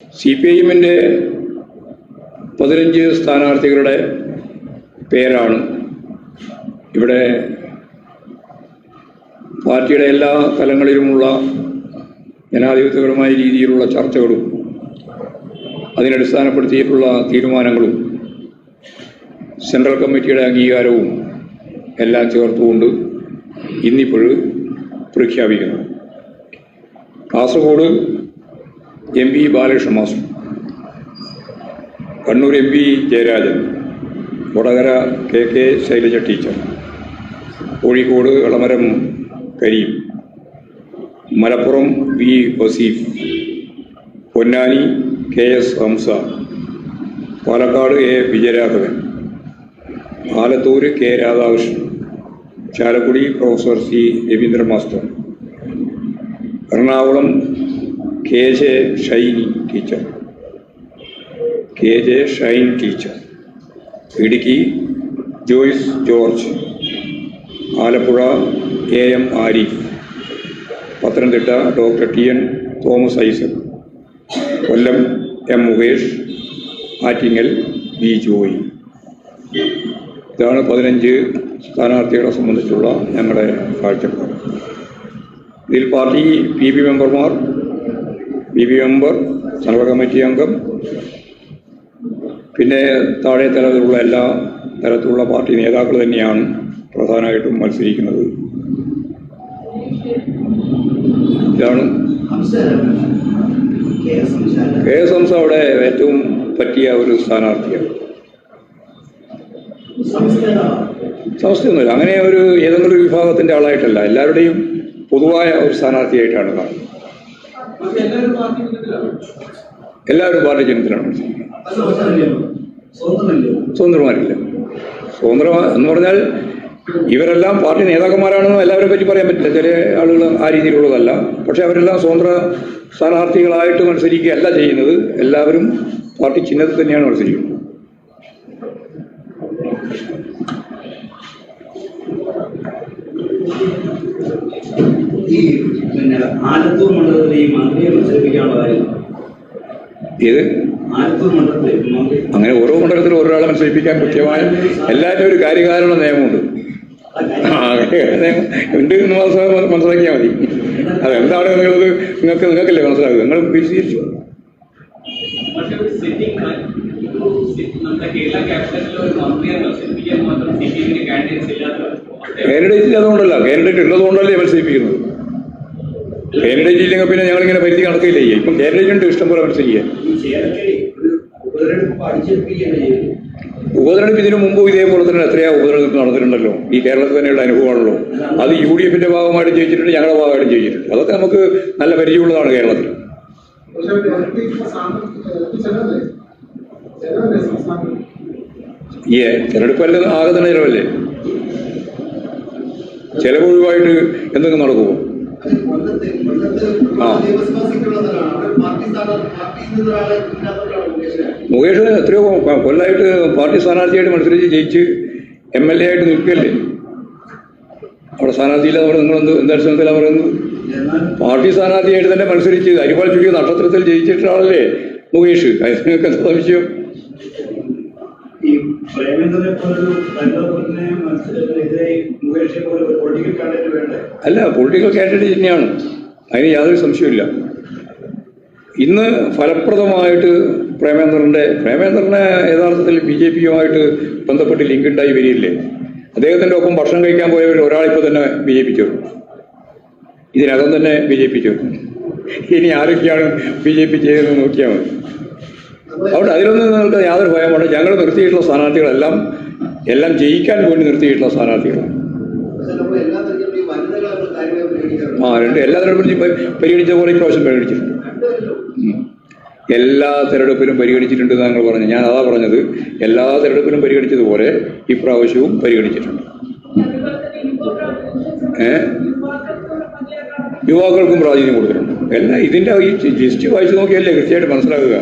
C P I എമ്മിന്റെ പതിനഞ്ച് സ്ഥാനാർത്ഥികളുടെ പേരാണ് ഇവിടെ പാർട്ടിയുടെ എല്ലാ തലങ്ങളിലുമുള്ള ജനാധിപത്യപരമായ രീതിയിലുള്ള ചർച്ചകളും അതിനടിസ്ഥാനപ്പെടുത്തിയിട്ടുള്ള തീരുമാനങ്ങളും സെൻട്രൽ കമ്മിറ്റിയുടെ അംഗീകാരവും എല്ലാം ചേർത്തുകൊണ്ട് ഇന്നിപ്പോൾ പ്രഖ്യാപിക്കുന്നു. Kasaragod M P Balakrishna master Kannur M P Jayarajan. Vadakara K K Shailaja teacher. Kozhikode Elamaram Kareem. Malappuram V Vaseef. Ponnani K S Hamza. Palakkad A Vijayaraghavan. Alathur K Radhakrishnan. Chalakudy professor C Raveendra master. Ernakulam K J Shiny teacher. K J Shine teacher. Idukki Joice George. Alappuzha A M Ariff. Pathanamthitta doctor T N Thomas Isaac. Kollam M Mukesh. Attingal B Joy. ഇതാണ് പതിനഞ്ച് സ്ഥാനാർത്ഥികളെ സംബന്ധിച്ചുള്ള ഞങ്ങളുടെ കാഴ്ചപ്പാട്. ഇതിൽ party P B മെമ്പർമാർ P B member സർവ committee അംഗം. പിന്നെ താഴെ തലത്തിലുള്ള എല്ലാ തരത്തിലുള്ള പാർട്ടി നേതാക്കൾ തന്നെയാണ് പ്രധാനമായിട്ടും മത്സരിക്കുന്നത്. ഇതാണ് കെ എസ് ഹംസ അവിടെ ഏറ്റവും പറ്റിയ ഒരു സ്ഥാനാർത്ഥിയാണ്. സംസ്ഥയൊന്നുമില്ല അങ്ങനെ ഒരു ഏതെങ്കിലും ഒരു വിഭാഗത്തിന്റെ ആളായിട്ടല്ല. എല്ലാവരുടെയും പൊതുവായ ഒരു സ്ഥാനാർത്ഥിയായിട്ടാണ് കാണുന്നത്. എല്ലാവരും പാർട്ടി ചിഹ്നത്തിലാണ് സ്വതന്ത്രമാരില്ല. സ്വതന്ത്ര എന്ന് പറഞ്ഞാൽ ഇവരെല്ലാം പാർട്ടി നേതാക്കന്മാരാണെന്ന് എല്ലാവരെ പറ്റി പറയാൻ പറ്റില്ല. ചില ആളുകൾ ആ രീതിയിലുള്ളതല്ല. പക്ഷെ അവരെല്ലാം സ്വതന്ത്ര സ്ഥാനാർത്ഥികളായിട്ട് മത്സരിക്കുകയല്ല ചെയ്യുന്നത്. എല്ലാവരും പാർട്ടി ചിഹ്നത്തിൽ തന്നെയാണ് മത്സരിക്കുന്നത് പിന്നെ ആലത്തൂർ മണ്ഡലത്തിൽ ഈ മന്ത്രിയെ മത്സരിപ്പിക്കാനുള്ള കാര്യം. ഇത് മണ്ഡലത്തിൽ അങ്ങനെ ഓരോ മണ്ഡലത്തിലും ഒരാളെ മത്സരിപ്പിക്കാൻ കൃത്യമായ എല്ലാവരും ഒരു കാര്യകാരണ നിയമമുണ്ട്. ഉണ്ട് എന്ന് മനസ്സിലാ- മനസ്സിലാക്കിയാൽ മതി. അതെന്താണ് നിങ്ങളത്? നിങ്ങൾക്ക് നിങ്ങൾക്കല്ലേ മനസ്സിലാക്കുക നിങ്ങൾ വിശദീകരിച്ചു? കാൻഡിഡേറ്റ് ഇല്ലാത്തതുകൊണ്ടല്ല. കാൻഡിഡേറ്റ് ഉള്ളതുകൊണ്ടല്ലേ മത്സരിപ്പിക്കുന്നത്? കാൻഡിഡേറ്റ് ഇല്ലെങ്കിൽ പിന്നെ ഞങ്ങളിങ്ങനെ പരിധി കണക്കില്ല ചെയ്യും ഇപ്പം കാൻഡിഡേറ്റ് ഉണ്ട് ഇഷ്ടംപോലെ മനസ്സിൽ ഒരു ഉപതെരഞ്ഞെടുപ്പ് ഇതിനു മുമ്പ് ഇതേപോലെ തന്നെ എത്രയാ ഉപതെരഞ്ഞെടുപ്പ് നടന്നിട്ടുണ്ടല്ലോ. ഈ കേരളത്തിൽ തന്നെയുള്ള അനുഭവമാണല്ലോ. അത് യു ഡി എഫിന്റെ ഭാഗമായിട്ട് ജയിച്ചിട്ടുണ്ട് ഞങ്ങളുടെ ഭാഗമായിട്ട് ജയിച്ചിട്ടുണ്ട്. അതൊക്കെ നമുക്ക് നല്ല പരിചയമുള്ളതാണ് കേരളത്തിൽ. ഏ തെരഞ്ഞെടുപ്പല്ല ആകെ തന്നെ ചിലവല്ലേ? ചെലവ് ഒഴിവായിട്ട് എന്തെങ്കിലും നടക്കുമോ മുകേഷ് എത്രയോ കൊല്ലായിട്ട് പാർട്ടി സ്ഥാനാർത്ഥിയായിട്ട് മത്സരിച്ച് ജയിച്ച് എം എൽ എ ആയിട്ട് നിൽക്കല്ലേ? അവിടെ സ്ഥാനാർത്ഥിയില്ല അവിടെ നിങ്ങൾ എന്ത് എന്തടിസ്ഥാനത്തിലാണ് പറയുന്നത്? പാർട്ടി സ്ഥാനാർത്ഥിയായിട്ട് തന്നെ മത്സരിച്ച് അരിവാൾ ചുരുക്കിയ നക്ഷത്രത്തിൽ ജയിച്ചിട്ടാണല്ലേ മുകേഷ്? അതിനൊക്കെ എന്താ ഈ പൊളിറ്റിക്കൽ അല്ല പൊളിറ്റിക്കൽ കാൻഡിഡേറ്റ് തന്നെയാണ്. അതിന് യാതൊരു സംശയമില്ല ഇന്ന് ഫലപ്രദമായിട്ട് പ്രേമേന്ദ്രന്റെ പ്രേമേന്ദ്രനെ യഥാർത്ഥത്തിൽ ബി ജെ പിയുമായിട്ട് ബന്ധപ്പെട്ട് ലിങ്ക് ഉണ്ടായി അദ്ദേഹത്തിന്റെ ഒപ്പം ഭക്ഷണം കഴിക്കാൻ പോയവർ ഒരാളിപ്പോൾ തന്നെ ബി ജെ പി ചേർന്നു ഇതിനകം തന്നെ ബി ജെ പി ചേർന്നു ഇനി ആരൊക്കെയാണ് ബി ജെ പി ചെയ്തതെന്ന് നോക്കിയാൽ മതി. അതുകൊണ്ട് അതിലൊന്നും നിങ്ങൾക്ക് യാതൊരു ഭയമുണ്ട് ഞങ്ങൾ നിർത്തിയിട്ടുള്ള സ്ഥാനാർത്ഥികളെല്ലാം എല്ലാം ജയിക്കാൻ വേണ്ടി നിർത്തിയിട്ടുള്ള സ്ഥാനാർത്ഥികളാണ്. ആ രണ്ട് എല്ലാ തെരഞ്ഞെടുപ്പിലും പരിഗണിച്ച പോലെ ഇപ്രാവശ്യം പരിഗണിച്ചിട്ടുണ്ട്. എല്ലാ തെരഞ്ഞെടുപ്പിലും പരിഗണിച്ചിട്ടുണ്ട് താങ്കൾ പറഞ്ഞു ഞാൻ അതാ പറഞ്ഞത്. എല്ലാ തെരഞ്ഞെടുപ്പിലും പരിഗണിച്ചതുപോലെ ഇപ്രാവശ്യവും പരിഗണിച്ചിട്ടുണ്ട്. ഏ? യുവാക്കൾക്കും പ്രാധാന്യം കൊടുത്തിട്ടുണ്ട്. എല്ലാം ഇതിന്റെ ഈ ലിസ്റ്റ് വായിച്ചു നോക്കിയല്ലേ കൃത്യമായിട്ട് മനസ്സിലാക്കുക.